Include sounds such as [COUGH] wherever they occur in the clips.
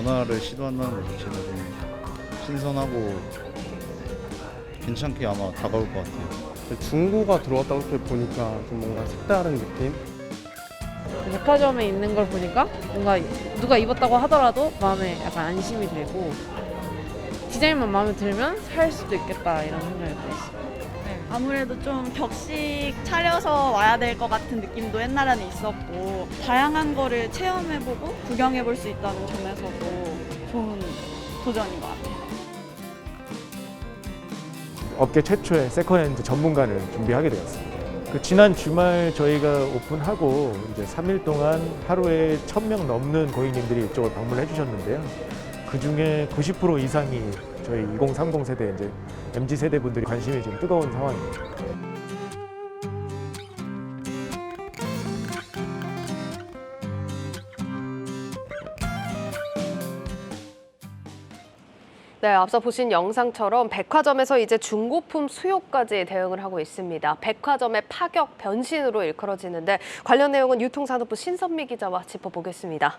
변화를 시도한다는 것 자체가 좀 신선하고 괜찮게 아마 다가올 것 같아요. 중고가 들어왔다고 이렇게 보니까 좀 뭔가 색다른 느낌? 백화점에 있는 걸 보니까 뭔가 누가 입었다고 하더라도 마음에 약간 안심이 되고 디자인만 마음에 들면 살 수도 있겠다 이런 생각이 들었어요. 아무래도 좀 격식 차려서 와야 될 것 같은 느낌도 옛날에는 있었고 다양한 거를 체험해보고 구경해볼 수 있다는 점에서도 좋은 도전인 것 같아요. 업계 최초의 세컨핸드 전문가를 준비하게 되었습니다. 그 지난 주말 저희가 오픈하고 이제 3일 동안 하루에 1000명 넘는 고객님들이 이쪽을 방문해 주셨는데요. 그 중에 90% 이상이 저희 2030 세대 이제 MZ 세대 분들이 관심이 좀 뜨거운 상황입니다. 네, 앞서 보신 영상처럼 백화점에서 이제 중고품 수요까지 대응을 하고 있습니다. 백화점의 파격 변신으로 일컬어지는데 관련 내용은 유통산업부 신선미 기자와 짚어보겠습니다.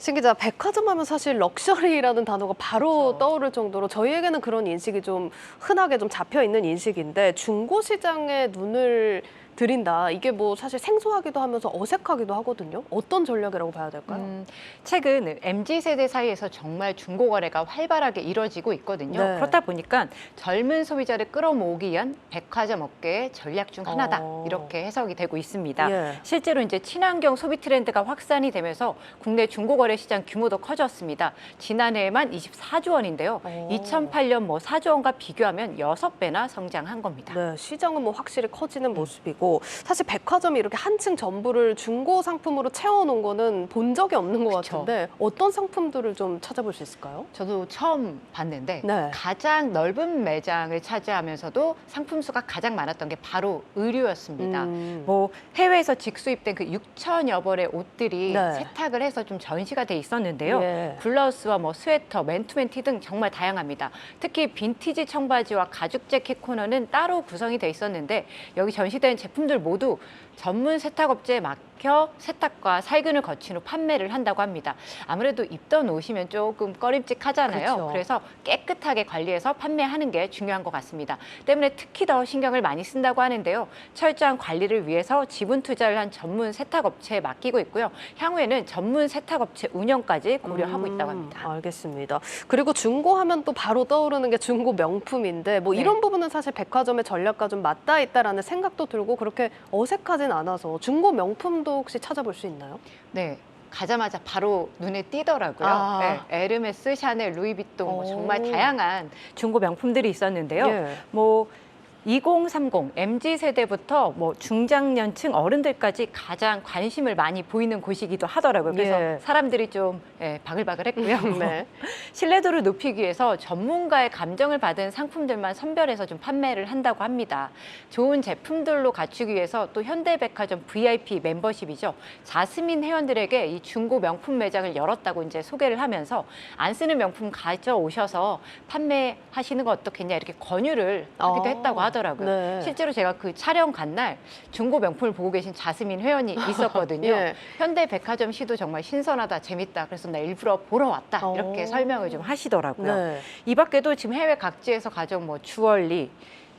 신 기자, 백화점 하면 사실 럭셔리라는 단어가 바로 떠오를 정도로 저희에게는 그런 인식이 좀 흔하게 좀 잡혀 있는 인식인데 중고 시장에 눈을 들인다. 이게 뭐 사실 생소하기도 하면서 어색하기도 하거든요. 어떤 전략이라고 봐야 될까요? 음, 최근 MZ 세대 사이에서 정말 중고 거래가 활발하게 이루어지고 있거든요. 네. 그렇다 보니까 젊은 소비자를 끌어모으기 위한 백화점 업계의 전략 중 하나다 어. 이렇게 해석이 되고 있습니다. 예. 실제로 이제 친환경 소비 트렌드가 확산이 되면서 국내 중고 거래 시장 규모도 커졌습니다. 지난해에만 24조 원인데요. 어. 2008년 뭐 4조 원과 비교하면 6배나 성장한 겁니다. 네, 시장은 뭐 확실히 커지는 모습이고 사실 백화점이 이렇게 한층 전부를 중고 상품으로 채워놓은 거는 본 적이 없는 것 그쵸. 같은데 어떤 상품들을 좀 찾아볼 수 있을까요? 저도 처음 봤는데 네. 가장 넓은 매장을 차지하면서도 상품 수가 가장 많았던 게 바로 의류였습니다. 음. 뭐 해외에서 직수입된 그 6천여 벌의 옷들이 네. 세탁을 해서 좀 전시가 돼 있었는데요. 예. 블라우스와 뭐 스웨터, 맨투맨 티 등 정말 다양합니다. 특히 빈티지 청바지와 가죽 재킷 코너는 따로 구성이 돼 있었는데 여기 전시된 제품 들 모두 전문 세탁업체에 맡겨 세탁과 살균을 거친 후 판매를 한다고 합니다. 아무래도 입던 옷이면 조금 꺼림칙하잖아요. 그렇죠. 그래서 깨끗하게 관리해서 판매하는 게 중요한 것 같습니다. 때문에 특히 더 신경을 많이 쓴다고 하는데요. 철저한 관리를 위해서 지분 투자를 한 전문 세탁업체에 맡기고 있고요. 향후에는 전문 세탁업체 운영까지 고려하고 있다고 합니다. 음, 알겠습니다. 그리고 중고 하면 또 바로 떠오르는 게 중고 명품인데 뭐 네. 이런 부분은 사실 백화점의 전략과 좀 맞닿아 있다라는 생각도 들고 그렇게 어색하진 않아서 중고 명품도 혹시 찾아볼 수 있나요? 네. 가자마자 바로 눈에 띄더라고요. 아. 네, 에르메스, 샤넬, 루이비통 뭐 오. 정말 다양한 중고 명품들이 있었는데요. 예. 뭐 2030 MZ 세대부터 뭐 중장년층 어른들까지 가장 관심을 많이 보이는 곳이기도 하더라고요. 그래서 예. 사람들이 좀 예, 바글바글했고요. 네. [LAUGHS] 신뢰도를 높이기 위해서 전문가의 감정을 받은 상품들만 선별해서 좀 판매를 한다고 합니다. 좋은 제품들로 갖추기 위해서 또 현대백화점 VIP 멤버십이죠. 자스민 회원들에게 이 중고 명품 매장을 열었다고 이제 소개를 하면서 안 쓰는 명품 가져오셔서 판매하시는 거 어떻겠냐 이렇게 권유를 하기도 아, 했다고 하더라고요. 네. 실제로 제가 그 촬영 간 날 중고 명품을 보고 계신 자스민 회원이 [LAUGHS] 있었거든요. 예. 현대백화점 시도 정말 신선하다, 재밌다. 그래서 나 일부러 보러 왔다. 어. 이렇게 설명을 좀 하시더라고요. 네. 이 밖에도 지금 해외 각지에서 가져온 뭐 주얼리,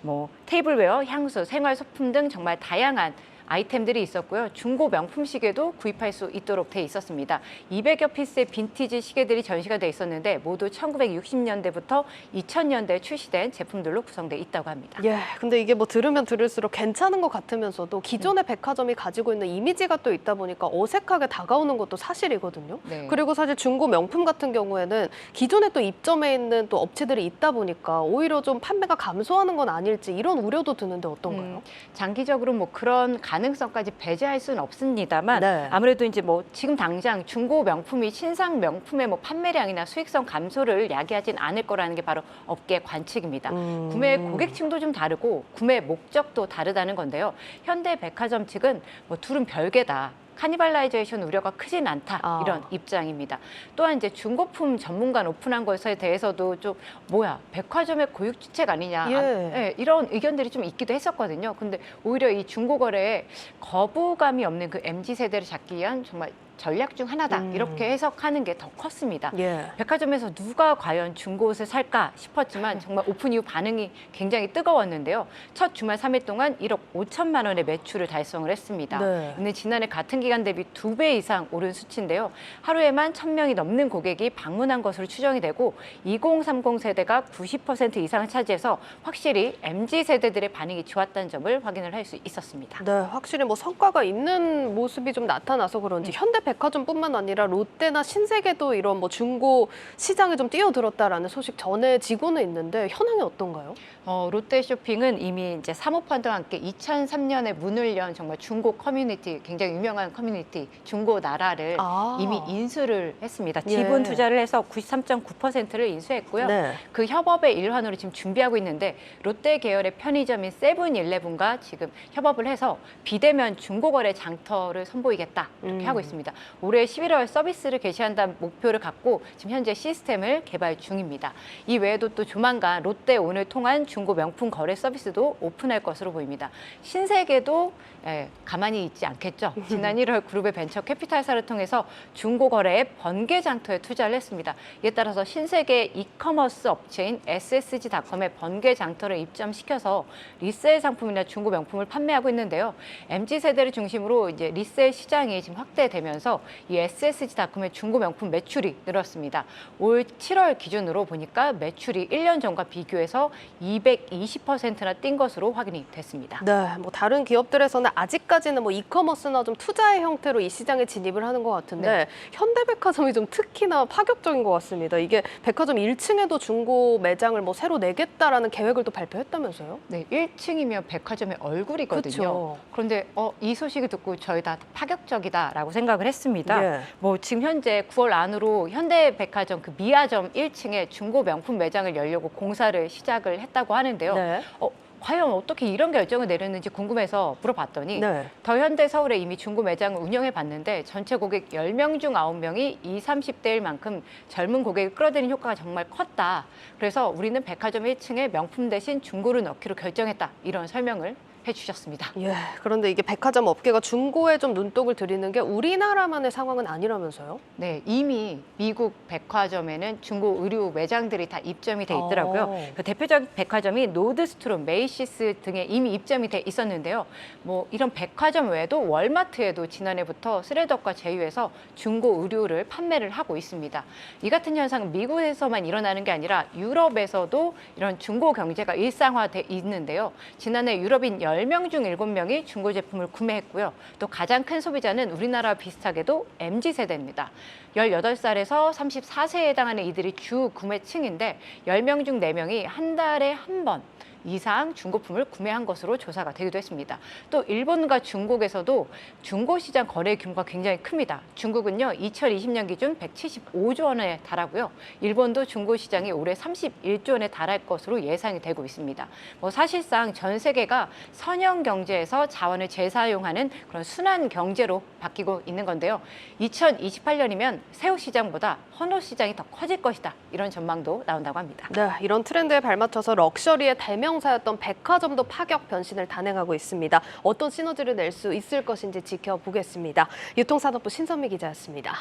뭐 테이블웨어, 향수, 생활 소품 등 정말 다양한 아이템들이 있었고요. 중고 명품 시계도 구입할 수 있도록 돼 있었습니다. 200여 피스의 빈티지 시계들이 전시가 돼 있었는데 모두 1960년대부터 2000년대에 출시된 제품들로 구성돼 있다고 합니다. 예, 근데 이게 뭐 들으면 들을수록 괜찮은 것 같으면서도 기존의 백화점이 가지고 있는 이미지가 또 있다 보니까 어색하게 다가오는 것도 사실이거든요. 네. 그리고 사실 중고 명품 같은 경우에는 기존에 또 입점해 있는 또 업체들이 있다 보니까 오히려 좀 판매가 감소하는 건 아닐지 이런 우려도 드는데 어떤가요? 음, 장기적으로 뭐 그런 가능성까지 배제할 수는 없습니다만 네. 아무래도 이제 뭐 지금 당장 중고 명품이 신상 명품의 뭐 판매량이나 수익성 감소를 야기하진 않을 거라는 게 바로 업계 관측입니다. 음. 구매 고객층도 좀 다르고 구매 목적도 다르다는 건데요. 현대백화점 측은 뭐 둘은 별개다. 카니발라이제이션 우려가 크진 않다 아. 이런 입장입니다. 또한 이제 중고품 전문관 오픈한 것에 대해서도 좀 뭐야 백화점의 고육지책 아니냐 예. 아, 예, 이런 의견들이 좀 있기도 했었거든요. 근데 오히려 이 중고 거래에 거부감이 없는 그 mz 세대를 잡기 위한 정말 전략 중 하나다 음. 이렇게 해석하는 게 더 컸습니다. 예. 백화점에서 누가 과연 중고 옷을 살까 싶었지만 정말 오픈 이후 반응이 굉장히 뜨거웠는데요. 첫 주말 3일 동안 1억 5천만 원의 매출을 달성을 했습니다. 네. 이는 지난해 같은 기간 대비 두 배 이상 오른 수치인데요. 하루에만 1,000명이 넘는 고객이 방문한 것으로 추정이 되고 2030 세대가 90% 이상을 차지해서 확실히 MZ 세대들의 반응이 좋았다는 점을 확인을 할 수 있었습니다. 네, 확실히 뭐 성과가 있는 모습이 좀 나타나서 그런지 현대 백 화점뿐만 아니라 롯데나 신세계도 이런 뭐 중고 시장에 좀 뛰어들었다라는 소식 전해지고는 있는데 현황이 어떤가요? 어, 롯데 쇼핑은 이미 이제 사모펀드와 함께 2003년에 문을 연 정말 중고 커뮤니티, 굉장히 유명한 커뮤니티 중고 나라를 아. 이미 인수를 했습니다. 예. 지분 투자를 해서 93.9%를 인수했고요. 네. 그 협업의 일환으로 지금 준비하고 있는데 롯데 계열의 편의점인 세븐일레븐과 지금 협업을 해서 비대면 중고거래 장터를 선보이겠다 이렇게 음. 하고 있습니다. 올해 11월 서비스를 개시한다는 목표를 갖고 지금 현재 시스템을 개발 중입니다. 이 외에도 또 조만간 롯데 오늘 통한 중고 명품 거래 서비스도 오픈할 것으로 보입니다. 신세계도 예, 가만히 있지 않겠죠. [LAUGHS] 지난 1월 그룹의 벤처 캐피탈사를 통해서 중고 거래의 번개 장터에 투자를 했습니다. 이에 따라서 신세계 이커머스 업체인 SSG닷컴의 번개 장터를 입점시켜서 리셀 상품이나 중고 명품을 판매하고 있는데요. MZ 세대를 중심으로 이제 리셀 시장이 지금 확대되면서 이 SSG닷컴의 중고 명품 매출이 늘었습니다. 올 7월 기준으로 보니까 매출이 1년 전과 비교해서 220%나 뛴 것으로 확인이 됐습니다. 네, 뭐 다른 기업들에서는 아직까지는 뭐 이커머스나 좀 투자의 형태로 이 시장에 진입을 하는 것 같은데 네. 현대백화점이 좀 특히나 파격적인 것 같습니다. 이게 백화점 1층에도 중고 매장을 뭐 새로 내겠다라는 계획을 또 발표했다면서요? 네, 1층이면 백화점의 얼굴이거든요. 그렇죠. 그런데 어, 이 소식을 듣고 저희 다 파격적이다라고 생각을 했 습니다. 예. 뭐 지금 현재 9월 안으로 현대백화점 그 미아점 1층에 중고 명품 매장을 열려고 공사를 시작을 했다고 하는데요. 네. 어, 과연 어떻게 이런 결정을 내렸는지 궁금해서 물어봤더니 네. 더현대 서울에 이미 중고 매장을 운영해 봤는데 전체 고객 10명 중 9명이 20, 30대일 만큼 젊은 고객을 끌어들이는 효과가 정말 컸다. 그래서 우리는 백화점 1층에 명품 대신 중고를 넣기로 결정했다. 이런 설명을 해주셨습니다. 예. 그런데 이게 백화점 업계가 중고에 좀 눈독을 들이는 게 우리나라만의 상황은 아니라면서요? 네, 이미 미국 백화점에는 중고 의류 매장들이 다 입점이 돼 있더라고요. 어. 그 대표적 백화점이 노드스트롬, 메이시스 등에 이미 입점이 돼 있었는데요. 뭐 이런 백화점 외에도 월마트에도 지난해부터 스레덕과 제휴해서 중고 의류를 판매를 하고 있습니다. 이 같은 현상은 미국에서만 일어나는 게 아니라 유럽에서도 이런 중고 경제가 일상화돼 있는데요. 지난해 유럽인 10명 중 7명이 중고 제품을 구매했고요. 또 가장 큰 소비자는 우리나라와 비슷하게도 MZ 세대입니다. 18살에서 34세에 해당하는 이들이 주 구매층인데 10명 중 4명이 한 달에 한 번 이상 중고품을 구매한 것으로 조사가 되기도 했습니다. 또 일본과 중국에서도 중고 시장 거래 규모가 굉장히 큽니다. 중국은요 2020년 기준 175조 원에 달하고요. 일본도 중고 시장이 올해 31조 원에 달할 것으로 예상이 되고 있습니다. 뭐 사실상 전 세계가 선형 경제에서 자원을 재사용하는 그런 순환 경제로 바뀌고 있는 건데요. 2028년이면 새우 시장보다 헌옷 시장이 더 커질 것이다. 이런 전망도 나온다고 합니다. 네, 이런 트렌드에 발맞춰서 럭셔리의 대명사였던 백화점도 파격 변신을 단행하고 있습니다. 어떤 시너지를 낼 수 있을 것인지 지켜보겠습니다. 유통산업부 신선미 기자였습니다.